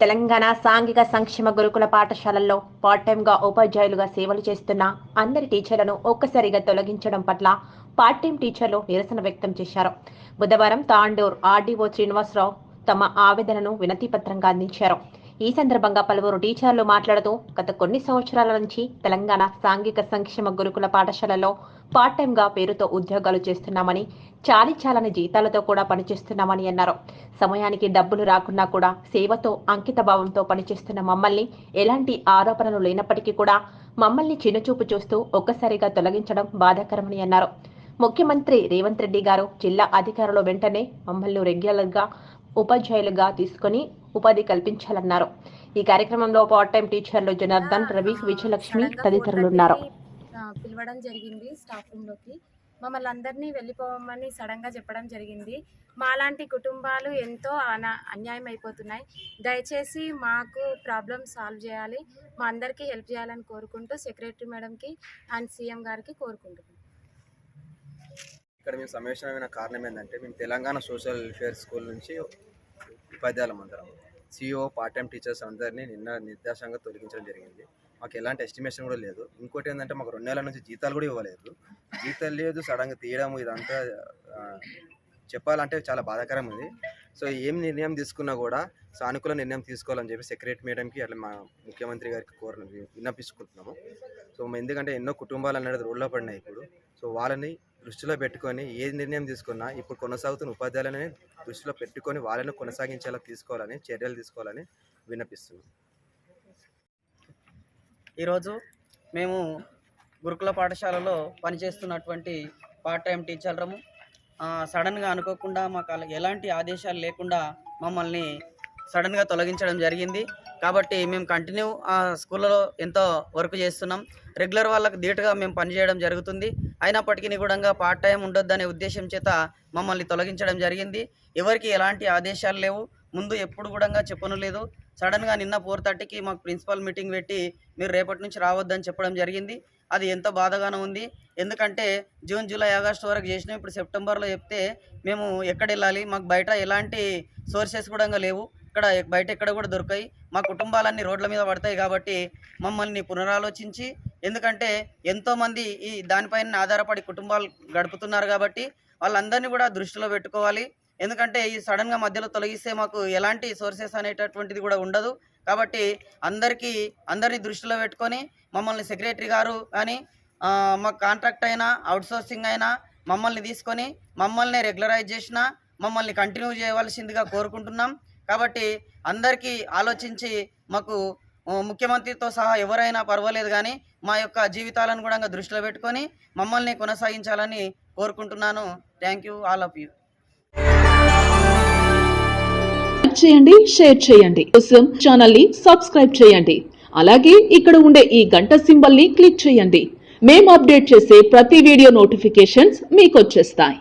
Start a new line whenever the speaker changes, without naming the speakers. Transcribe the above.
తెలంగాణ సాంఘిక సంక్షేమ గురుకుల పాఠశాలల్లో పార్ట్ టైంగా ఉపాధ్యాయులుగా సేవలు చేస్తున్న అందరి టీచర్లను ఒక్కసారిగా తొలగించడం పట్ల పార్ట్ టైం టీచర్లు నిరసన వ్యక్తం చేశారు. బుధవారం తాండూర్ ఆర్డీఓ శ్రీనివాసరావు తమ ఆవేదనను వినతిపత్రంగా అందించారు. ఈ సందర్భంగా పలువురు టీచర్లు మాట్లాడుతూ గత కొన్ని సంవత్సరాల నుంచి తెలంగాణ సాంఘిక సంక్షేమ గురుకుల పాఠశాలలో పార్ట్ టైంగా పేరుతో ఉద్యోగాలు చేస్తున్నామని చాలి చాలని జీతాలతో కూడా పనిచేస్తున్నామని అన్నారు. సమయానికి డబ్బులు రాకున్నా కూడా సేవతో అంకిత భావంతో పనిచేస్తున్న మమ్మల్ని ఎలాంటి ఆరోపణలు లేనప్పటికీ కూడా మమ్మల్ని చిన్నచూపు చూస్తూ ఒక్కసారిగా తొలగించడం బాధాకరమని అన్నారు. ముఖ్యమంత్రి రేవంత్ రెడ్డి గారు జిల్లా అధికారులు వెంటనే మమ్మల్ని రెగ్యులర్గా ఉపాధ్యాయులుగా తీసుకొని ఉపాధి కల్పించాలన్నారు. ఈ కార్యక్రమంలో పార్ట్ టైం టీచర్లు జనార్దన్ రవి విజయలక్ష్మి తదితరులు ఉన్నారు.
ఆ, పిలవడం జరిగింది స్టాఫ్ రూమ్లోకి మమ్మల్ని అందరినీ వెళ్ళిపోవమని సడన్గా చెప్పడం జరిగింది. మాలాంటి కుటుంబాలు ఎంతో అన- అన్యాయం అయిపోతున్నాయి. దయచేసి మాకు ప్రాబ్లమ్ సాల్వ్ చేయాలి. మా అందరికీ హెల్ప్ చేయాలని కోరుకుంటూ సెక్రటరీ మేడంకి అండ్ సీఎం గారికి కోరుకుంటున్నాం.
ఇక్కడ మేము సమావేశమైన కారణం ఏంటంటే మేము తెలంగాణ సోషల్ వెల్ఫేర్ స్కూల్ నుంచి ఉపాధ్యాయుల అందరం సిఇఓ పార్ట్ టైం టీచర్స్ అందరినీ నిన్న నిర్దేశంగా తొలగించడం జరిగింది. మాకు ఎలాంటి ఎస్టిమేషన్ కూడా లేదు. ఇంకోటి ఏంటంటే మాకు రెండు నెలల నుంచి జీతాలు కూడా ఇవ్వలేదు. జీతాలు లేదు సడన్గా తీయడం ఇదంతా చెప్పాలంటే చాలా బాధాకరం ఉంది సో ఏం నిర్ణయం తీసుకున్నా కూడా సానుకూల నిర్ణయం తీసుకోవాలని చెప్పి సెక్రటరీ మేడంకి అట్లా మా ముఖ్యమంత్రి గారికి కోరిన విన్నపించుకుంటున్నాము. సో ఎందుకంటే ఎన్నో కుటుంబాలు అనేది రోడ్లో పడినాయి ఇప్పుడు. సో వాళ్ళని దృష్టిలో పెట్టుకొని ఏ నిర్ణయం తీసుకున్నా ఇప్పుడు కొనసాగుతున్న ఉపాధ్యాయులని దృష్టిలో పెట్టుకొని వాళ్ళని కొనసాగించేలా తీసుకోవాలని చర్యలు తీసుకోవాలని విన్నపిస్తున్నాం.
ఈరోజు మేము గురుకుల పాఠశాలలో పనిచేస్తున్నటువంటి పార్ట్ టైం టీచర్లము సడన్గా అనుకోకుండా మాకు ఎలాంటి ఆదేశాలు లేకుండా మమ్మల్ని సడన్గా తొలగించడం జరిగింది. కాబట్టి మేము కంటిన్యూ ఆ స్కూల్లో ఎంతో వర్క్ చేస్తున్నాం. రెగ్యులర్ వాళ్ళకు ధీటుగా మేము పనిచేయడం జరుగుతుంది. అయినప్పటికీ కూడా పార్ట్ టైం ఉండొద్దనే ఉద్దేశం చేత మమ్మల్ని తొలగించడం జరిగింది. ఎవరికి ఎలాంటి ఆదేశాలు లేవు. ముందు ఎప్పుడు కూడా చెప్పను లేదు. సడన్గా నిన్న ఫోర్ థర్టీకి మాకు ప్రిన్సిపల్ మీటింగ్ పెట్టి మీరు రేపటి నుంచి రావద్దని చెప్పడం జరిగింది. అది ఎంతో బాధగానే ఉంది. ఎందుకంటే జూన్ జూలై ఆగస్టు వరకు చేసినాం ఇప్పుడు సెప్టెంబర్లో చెప్తే మేము ఎక్కడ వెళ్ళాలి? మాకు బయట ఎలాంటి సోర్సెస్ కూడా లేవు. ఇక్కడ బయట ఎక్కడ కూడా దొరకాయి. మా కుటుంబాలన్నీ రోడ్ల మీద పడతాయి కాబట్టి మమ్మల్ని పునరాలోచించి ఎందుకంటే ఎంతోమంది ఈ దానిపైన ఆధారపడి కుటుంబాలు గడుపుతున్నారు కాబట్టి వాళ్ళందరినీ కూడా దృష్టిలో పెట్టుకోవాలి. ఎందుకంటే ఈ సడన్గా మధ్యలో తొలగిస్తే మాకు ఎలాంటి సోర్సెస్ అనేటటువంటిది కూడా ఉండదు. కాబట్టి అందరికీ అందరినీ దృష్టిలో పెట్టుకొని మమ్మల్ని సెక్రటరీ గారు కానీ మాకు కాంట్రాక్ట్ అయినా అవుట్సోర్సింగ్ అయినా మమ్మల్ని తీసుకొని మమ్మల్ని రెగ్యులరైజ్ చేసిన మమ్మల్ని కంటిన్యూ చేయవలసిందిగా కోరుకుంటున్నాం. కాబట్టి అందరికీ ఆలోచించి మాకు ముఖ్యమంత్రితో సహా ఎవరైనా పర్వాలేదు కానీ మా యొక్క జీవితాలను కూడా దృష్టిలో పెట్టుకొని మమ్మల్ని కొనసాగించాలని కోరుకుంటున్నాను. Thank you all of you
చేయండి షేర్ చేయండి. కోసం ఛానల్ని సబ్స్క్రైబ్ చేయండి. అలాగే ఇక్కడ ఉండే ఈ గంట సింబల్ని క్లిక్ చేయండి. మేము అప్డేట్ చేసే ప్రతి వీడియో నోటిఫికేషన్స్ మీకు వచ్చేస్తాయి.